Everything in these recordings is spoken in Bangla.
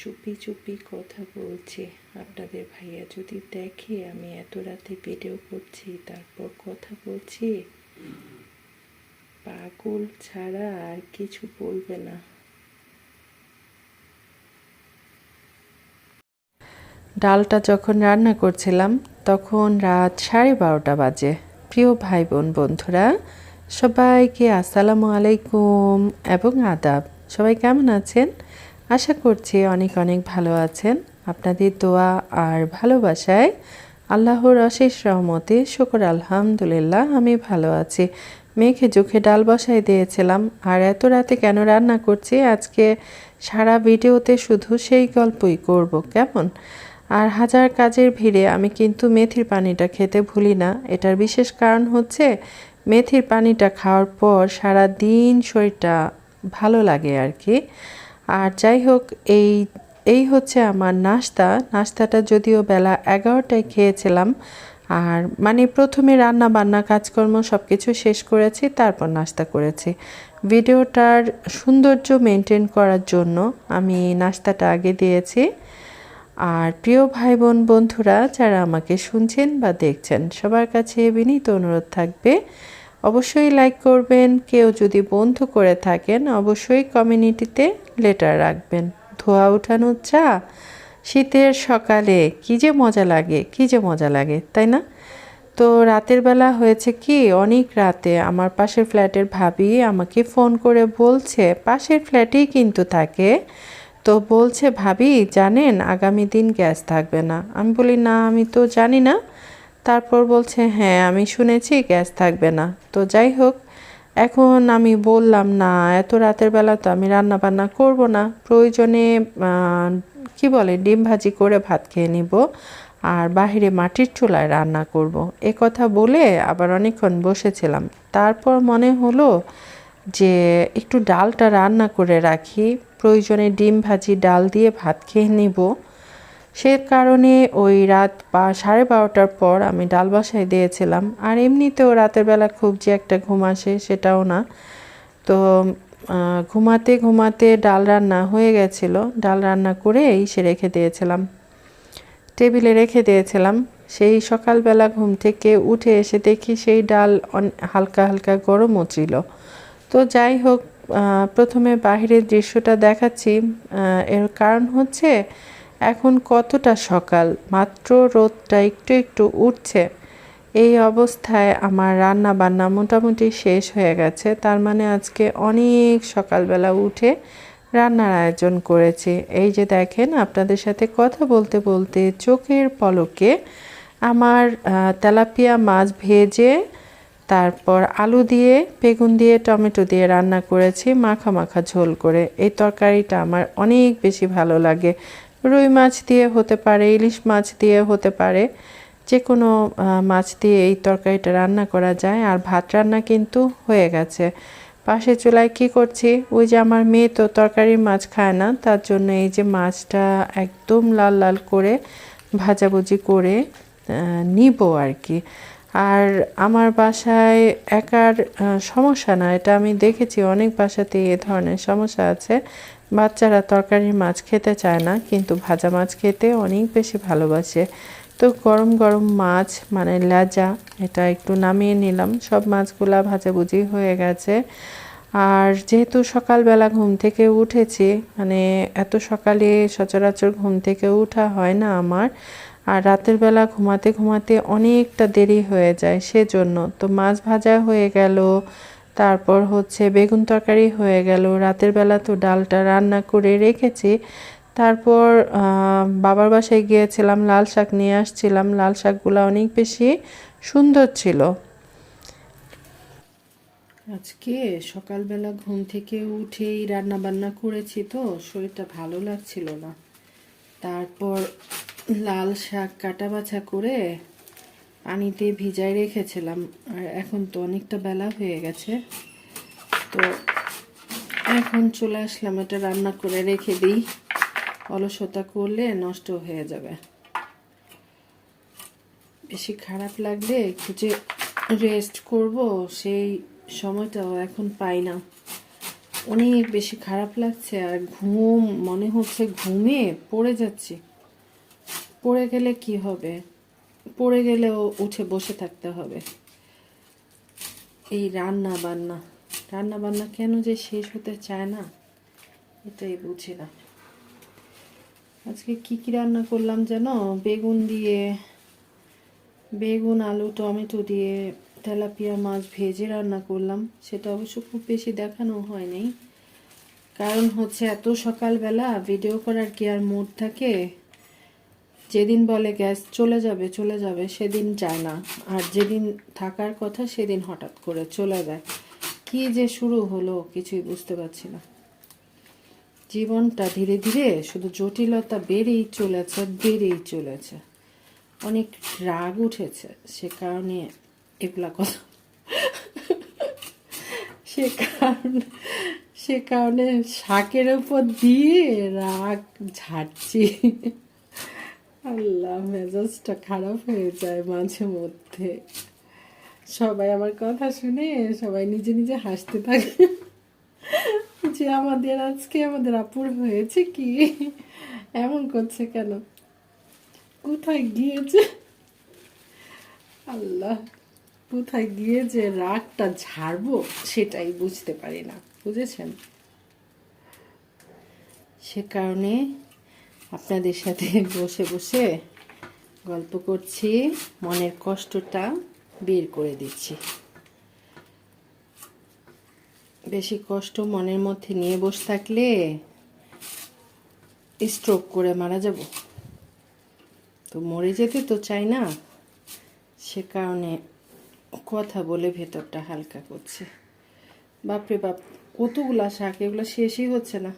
চুপি চুপি কথা বলছি। আপনাদের ভাইয়া যদি দেখে আমি এত রাতে ভিডিও করছি তারপর কথা বলছি, পাগল ছাড়া আর কিছু বলবে না। ডালটা যখন রান্না করছিলাম, তখন রাত সাড়ে বারোটা বাজে। প্রিয় ভাই বোন বন্ধুরা, সবাইকে আসসালামু আলাইকুম এবং আদাব। সবাই কেমন আছেন? আশা করছি অনেক অনেক ভালো আছেন। আপনাদের দোয়া আর ভালোবাসায় আল্লাহর অশেষ রহমতে শুকর আলহামদুলিল্লাহ, আমি ভালো আছি। মেঘে চোখে ডাল বসাই দিয়েছিলাম, আর এত রাতে কেন রান্না করছি? আজকে সারা ভিডিওতে শুধু সেই গল্পই করব, কেমন? আর হাজার কাজের ভিড়ে আমি কিন্তু মেথির পানিটা খেতে ভুলি না। এটার বিশেষ কারণ হচ্ছে, মেথির পানিটা খাওয়ার পর সারা দিন শরীরটা ভালো লাগে আর কি। আর যাই হোক, এই এই হচ্ছে আমার নাস্তা। নাস্তাটা যদিও বেলা এগারোটায় খেয়েছিলাম, আর মানে প্রথমে রান্না বান্না, কাজকর্ম সব কিছু শেষ করেছি, তারপর নাস্তা করেছি। ভিডিওটার সৌন্দর্য মেনটেন করার জন্য আমি নাস্তাটা আগে দিয়েছি। আর প্রিয় ভাই বোন বন্ধুরা, যারা আমাকে শুনছেন বা দেখছেন, সবার কাছে বিনীত অনুরোধ থাকবে অবশ্যই লাইক করবেন। কেউ যদি বন্ধু করে থাকেন, অবশ্যই কমিউনিটিতে লেটার রাখবেন। ধোয়া উঠানো চা, শীতের সকালে কী যে মজা লাগে, কী যে মজা লাগে, তাই না? তো রাতের বেলা হয়েছে কি, অনেক রাতে আমার পাশের ফ্ল্যাটের ভাবি আমাকে ফোন করে বলছে, পাশের ফ্ল্যাটেই কিন্তু থাকে। তো বলছে, ভাবি, জানেন, আগামী দিন গ্যাস থাকবে না। আমি বলি, না, আমি তো জানি না। তারপর বলছে হ্যাঁ আমি শুনেছি, গ্যাস থাকবে না। তো যাই হোক, এখন আমি বললাম, না, এত রাতের বেলা তো আমি রান্না বান্না করব না। প্রয়োজনে কি বলে, ডিম ভাজি করে ভাত খেয়ে নিব আর বাহিরে মাটির চুলায় রান্না করব। এ কথা বলে আবার অনেকক্ষণ বসেছিলাম। তারপর মনে হলো যে, একটু ডালটা রান্না করে রাখি। প্রয়োজনে ডিম ভাজি, ডাল দিয়ে ভাত খেয়ে নিব। সে কারণে ওই রাত বা সাড়ে বারোটার পর আমি ডাল বাসায় দিয়েছিলাম। আর এমনিতেও রাতের বেলা খুব যে একটা ঘুম আসে সেটাও না। তো ঘুমাতে ঘুমাতে ডাল রান্না হয়ে গেছিল। ডাল রান্না করে সে রেখে দিয়েছিলাম। টেবিলে রেখে দিয়েছিলাম। সেই সকালবেলা ঘুম থেকে উঠে এসে দেখি সেই ডাল হালকা হালকা গরমও ছিল। তো যাই হোক প্রথমে বাহিরের দৃশ্যটা দেখাচ্ছি। এর কারণ হচ্ছে এখন কতটা সকাল? মাত্র রোদটা একটু একটু উঠছে। এই অবস্থায় আমার রান্না বান্না মোটামুটি শেষ হয়ে গেছে। তার মানে আজকে অনেক সকালবেলা উঠে রান্নার আয়োজন করেছি। এই যে দেখেন, আপনাদের সাথে কথা বলতে বলতে চোখের পলকে আমার তেলাপিয়া মাছ ভেজে, তারপর আলু দিয়ে, বেগুন দিয়ে, টমেটো দিয়ে রান্না করেছি, মাখা মাখা ঝোল করে। এই তরকারিটা আমার অনেক বেশি ভালো লাগে। রুই মাছ দিয়ে হতে পারে, ইলিশ মাছ দিয়ে হতে পারে যে কোনো মাছ দিয়ে এই তরকারিটা রান্না করা যায়। আর ভাত রান্না কিন্তু হয়ে গেছে। পাশে চুলায় কি করছি? ওই যে আমার মেয়ে তো তরকারির মাছ খায় না, তার জন্য এই যে মাছটা একদম লাল লাল করে, ভাজাভুজি করে নিব আর কি। আর আমার বাসায় একার সমস্যা না, এটা আমি দেখেছি, অনেক বাসাতে এ ধরনের সমস্যা আছে। বাচ্চারা তরকারির মাছ খেতে চায় না, কিন্তু ভাজা মাছ খেতে অনেক বেশি ভালোবাসে। তো গরম গরম মাছ মানে লেজা এটা একটু নামিয়ে নিলাম। সব মাছগুলা ভাজাভুজি হয়ে গেছে। আর যেহেতু সকালবেলা ঘুম থেকে উঠেছি মানে এত সকালে সচরাচর ঘুম থেকে উঠা হয় না আমার। আর রাতের বেলা ঘুমাতে ঘুমাতে অনেকটা দেরি হয়ে যায়, সেজন্য। তো মাছ ভাজা হয়ে গেল তারপর হচ্ছে বেগুন তরকারি হয়ে গেল। রাতের বেলা তো ডালটা রান্না করে রেখেছি। তারপর বাবার বাসায় গিয়েছিলাম, লাল শাক নিয়ে আসছিলাম। লাল শাকগুলো অনেক বেশি সুন্দর ছিল। আজকে সকালবেলা ঘুম থেকে উঠেই রান্না বান্না করেছি তো, শরীরটা ভালো লাগছিল না। তারপর লাল শাক কাটা বাছা করে পানিতে ভিজাই রেখেছিলাম, আর এখন তো অনেকটা বেলা হয়ে গেছে। তো এখন চলে আসলাম, এটা রান্না করে রেখে দিই। অলসতা করলে নষ্ট হয়ে যাবে। বেশি খারাপ লাগলে একটু যে রেস্ট করব, সেই সময়টাও এখন পাই না। অনেক বেশি খারাপ লাগছে, আর ঘুম মনে হচ্ছে, ঘুমে পড়ে যাচ্ছি। পড়ে গেলে কি হবে? পড়ে গেলেও উঠে বসে থাকতে হবে। এই রান্না বান্না রান্না বান্না কেন যে শেষ হতে চায় না, এটাই বুঝি না। আজকে কি কি রান্না করলাম যেন বেগুন দিয়ে, বেগুন, আলু, টমেটো দিয়ে তেলাপিয়া মাছ ভেজে রান্না করলাম। সেটা অবশ্য খুব বেশি দেখানো হয়নি। কারণ হচ্ছে এত সকালবেলা ভিডিও করার কি আর মুড থাকে? যেদিন বলে গ্যাস চলে যাবে চলে যাবে, সেদিন যায় না। আর যেদিন থাকার কথা, সেদিন হঠাৎ করে চলে যায়। কি যে শুরু হলো, কিছুই বুঝতে পারছি না। জীবনটা ধীরে ধীরে শুধু জটিলতা বেড়েই চলেছে বেড়েই চলেছে। অনেক রাগ উঠেছে, সে কারণে এগুলা কথা। সে কারণে সে কারণে শাকের উপর দিয়ে রাগ ঝাড়ছি। আল্লাহ, মেজাজটা খারাপ হয়ে যায় মাঝে মধ্যে। সবাই আমার কথা শুনে, সবাই নিজে নিজে হাসতে থাকে। যে আমাদের আজকে আমাদের আপুর হয়েছে কি? এমন করছে কেন? কোথায় গিয়েছে? আল্লাহ, কোথায় গিয়ে যে রাগটা ঝাড়বো? সেটাই বুঝতে পারি না, বুঝেছেন? সে কারণে আপনাদের সাথে বসে বসে গল্প করছি, মনের কষ্টটা বের করে দিচ্ছি। বেশি কষ্ট মনের মধ্যে নিয়ে বসে থাকলে স্ট্রোক করে মারা যাব। তো মরে যেতে তো চাই না, সে কারণে কথা বলে ভেতরটা হালকা করছে। বাপরে বাপ, কতগুলা শাক, এগুলো শেষই হচ্ছে না।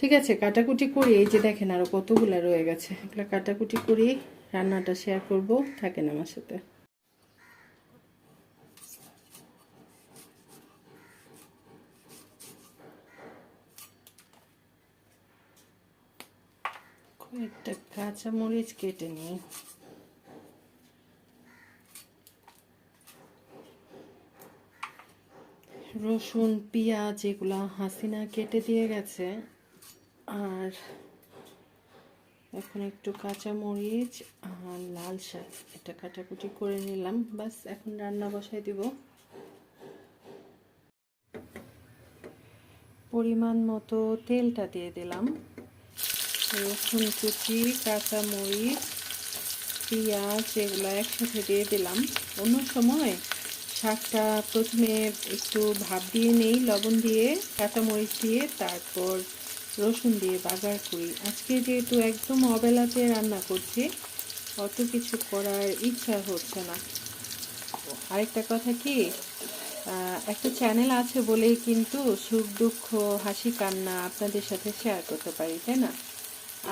ঠিক আছে, কাটাকুটি করি। এই যে দেখেন আরও কতগুলা রয়ে গেছে। এগুলো কাটাকুটি করি, রান্নাটা শেয়ার করব, থাকেন আমার সাথে। কয়েকটা কাঁচা মরিচ কেটে নিই। রসুন, পেঁয়াজ, এগুলা হাসিনা কেটে দিয়ে গেছে। আর এখন একটু কাঁচা মরিচ আর লাল শাক। এটা কাটাকুটি করে নিলাম। বাস, এখন রান্না বসাই দিব। পরিমাণ মতো তেলটা দিয়ে দিলাম। রসুন কুচি, কাঁচা মরিচ, পেঁয়াজ এগুলো একসাথে দিয়ে দিলাম। অন্য সময় শাকটা প্রথমে একটু ভাপ দিয়ে নেই, লবণ দিয়ে কাঁচামরিচ দিয়ে তারপর রসুন দিয়ে বাগার করি। আজকে যেহেতু একদম অবেলাতে রান্না করছি, অত কিছু করার ইচ্ছা হচ্ছে না। আরেকটা কথা কি একটা চ্যানেল আছে বলেই কিন্তু সুখ, দুঃখ, হাসি, কান্না আপনাদের সাথে শেয়ার করতে পারি, তাই না?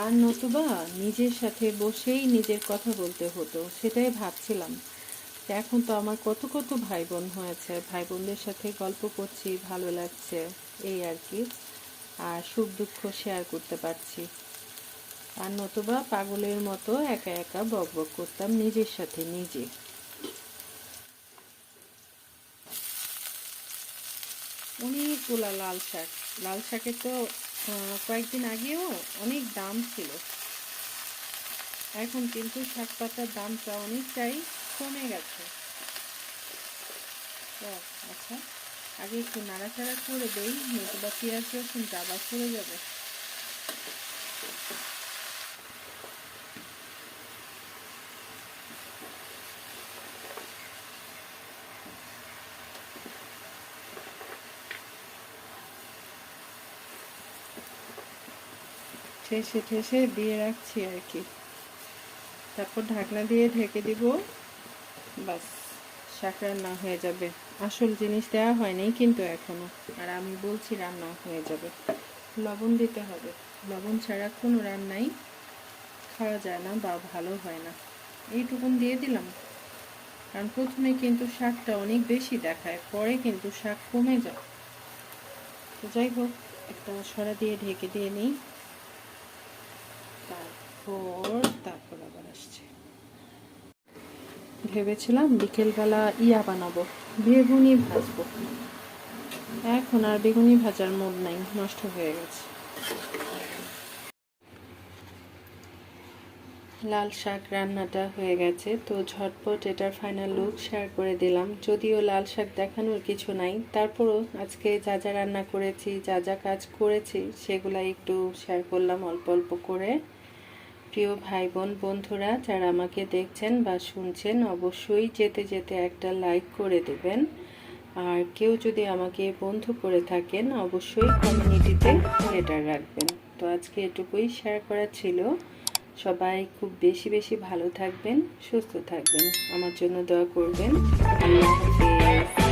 আর নতুবা নিজের সাথে বসেই নিজের কথা বলতে হতো, সেটাই ভাবছিলাম। এখন তো আমার কত কত ভাই বোন হয়েছে, ভাই বোনদের সাথে গল্প করছি, ভালো লাগছে, এই আর কি। আর সুখ দুঃখ শেয়ার করতে পারছি। আর নতুবা পাগলের মতো একা একা বক বক করতাম নিজের সাথে নিজে। অনেকগুলা লাল শাক। লাল শাকের তো কয়েকদিন আগেও অনেক দাম ছিল। এখন কিন্তু শাক পাতার দামটা অনেকটাই কমে গেছে। আচ্ছা। আগে একটু নাড়াচাড়া করে দেই, নতুবা পেঁয়াজ রসুন আবার পড়ে যাবে। ঠেসে ঠেসে দিয়ে রাখছি আর কি। তারপর ঢাকনা দিয়ে ঢেকে দিব। বাস শাক রান্না হয়ে যাবে। আসল জিনিস দেওয়া হয়নি, কিন্তু এখনও। আর আমি বলছি রান্না হয়ে যাবে। লবণ দিতে হবে। লবণ ছাড়া কোনো রান্নাই খাওয়া যায় না বা ভালো হয় না। এইটুকুন দিয়ে দিলাম। কারণ প্রথমে কিন্তু শাকটা অনেক বেশি দেখায়, পরে কিন্তু শাক কমে যায়। তো যাই হোক, একটা সরা দিয়ে ঢেকে দিয়ে নিই। তারপর তারপর আবার আসছে। ভেবেছিলাম বিকেলবেলা ইয়া বানাবো, বেগুনি ভাজবো। এখন আর বেগুনি ভাজার মুড নাই, নষ্ট হয়ে গেছে। লাল শাক রান্নাটা হয়ে গেছে, তো ঝটপট এটার ফাইনাল লুক শেয়ার করে দিলাম। যদিও লাল শাক দেখানোর কিছু নাই, তারপরও আজকে যা যা রান্না করেছি, যা যা কাজ করেছি সেগুলা একটু শেয়ার করলাম অল্প অল্প করে। প্রিয় ভাই বোন বন্ধুরা, যারা আমাকে দেখছেন বা শুনছেন, অবশ্যই যেতে যেতে একটা লাইক করে দেবেন। আর কেউ যদি আমাকে বন্ধু করে থাকেন, অবশ্যই কমিউনিটিতে লেটার রাখবেন। তো আজকে এটুকুই শেয়ার করা ছিল। সবাই খুব বেশি বেশি ভালো থাকবেন, সুস্থ থাকবেন। আমার জন্য দোয়া করবেন। আল্লাহ